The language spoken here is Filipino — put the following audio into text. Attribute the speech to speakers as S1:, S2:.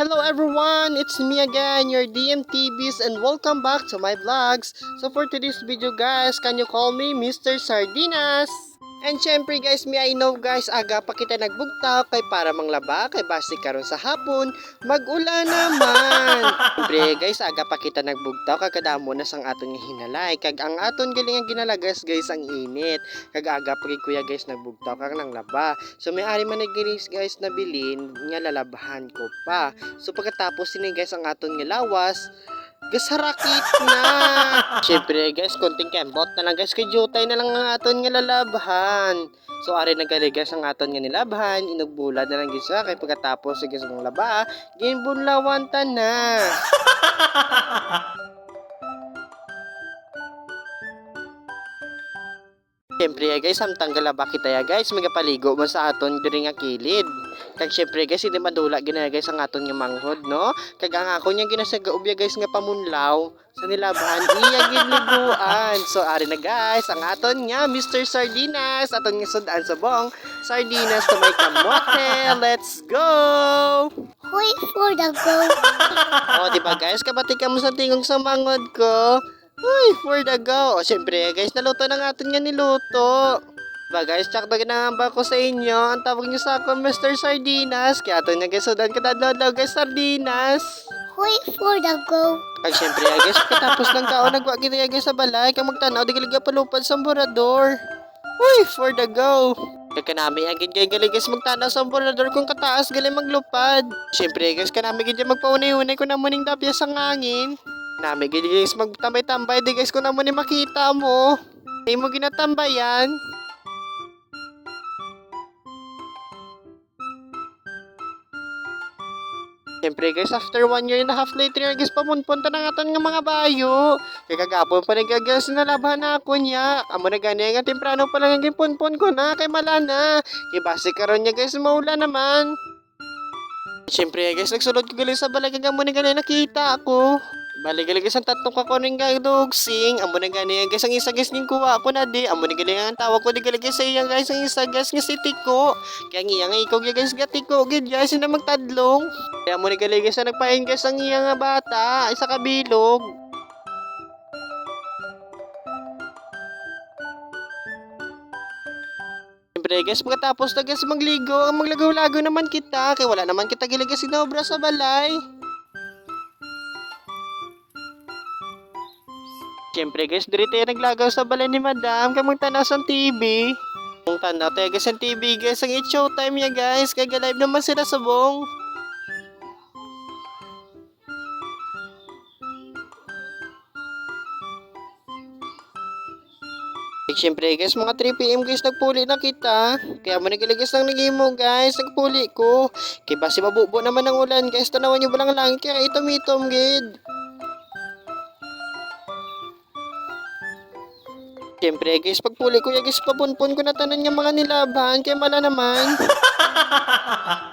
S1: Hello everyone! It's me again, your DMTVs and welcome back to my vlogs. So for today's video guys, can you call me Mr. Sardinas? And syempre guys, may I know guys, aga pa kita nagbugtak kay para manglaba kay basi karon sa hapon, mag-ulan naman. Syempre guys, aga pa kita nagbugtak kagadamo na sang aton nga hinalay. Kag ang aton galing ang ginalagas guys ang init. Kag aga pa gid kuya guys nagbugtak kag nang laba. So may ari man nagiris guys na bilin nga lalabahan ko pa. So pagkatapos sini guys ang aton nga lawas, gasarakit na. Syempre guys, konting kembot na lang guys kay Jutay na lang ang aton nga lalabahan. So ari na gali guys ang aton nga nilabhan, inugbulad na lang guys sa kay pagkatapos guys mong laba, ginbunlawan ta na. Siyempre guys, samtang galaba kita ya guys, magapaligo mo sa aton diri nga kilid. Kag syempre guys, hindi madula gina guys ang aton nga manghod, no? Kag ang ako niya ginasagaubya guys nga pamunlaw sa nilabahan iya gid liguan. So ari na guys, ang aton nga Mr. Sardinas, aton nga sudan sa bong Sardinas to may kamote. Let's go!
S2: Wait for the go.
S1: O, di ba guys, kabati ka mo sa tingog sa mangod ko. Uy, for the go. O, syempre guys, naluto na nga aton nga niluto. Diba guys, tsak ba ginahamba ko sa inyo? Ang tawag niyo sa ako, Mr. Sardinas. Kaya ato nga guys, sudan ka dadlaw guys, Sardinas.
S2: Wait for the go.
S1: Kag syempre guys, katapos lang ka o nagwa kita guys sa balay, kang magtanaw, di galig palupad sa borador. Uy, for the go. Kag kanami agad kay galing guys magtanaw sa borador kung kataas galing maglupad. Syempre guys, kanami gid magpaunay-unay ko na muning dapya sa ngangin. Gid guys magtambay-tambay di guys ko na muni makita mo. Ay mo ginatambayan. Siyempre guys, after one year and a half later, guys, pamunpunta na nga nga mga bayo. Kaya kagapon pa nagagas na laban na ako niya. Amo na gani nga temprano pa lang ang punpun ko na, kay malana. Kaya base karon niya guys, maula naman. Siyempre guys, nagsulod ko gali sa balay kag amo na gani nakita ako. Balik gali guys ang tatlong ka ko rin nga dogsing. Amo na gani guys ang isa guys ning kuha ako na di. Amo na gali ang tawag ko di gali guys sa iya guys ang isa guys nga si Tiko. Kaya ang nga ikaw guys nga Tiko gid guys na magtadlong. Kaya mo ni gali guys na nagpain guys ang iya nga bata, isa kabilog. Siyempre guys, pagkatapos na guys magligo, ang maglagaw-lagaw naman kita, kaya wala naman kita gili guys sinobra sa balay. Siyempre guys, diri tayo naglagaw sa balay ni madam, kaya magtanaw sa TV. Kung tanaw tayo guys sa TV guys, ang it's showtime niya guys, kaya live naman sila sa bong. Siyempre guys, mga 3pm guys, nagpuli na kita. Kaya mo nagiligis ng nagimo guys, nagpuli ko. Kaya basi mabubo naman ng ulan guys, tanawan nyo ba lang langit kaya itom-itom gid. Siyempre guys, pagpuli ko ya guys, papunpun ko na tanan nga mga nilaban, kaya mala naman.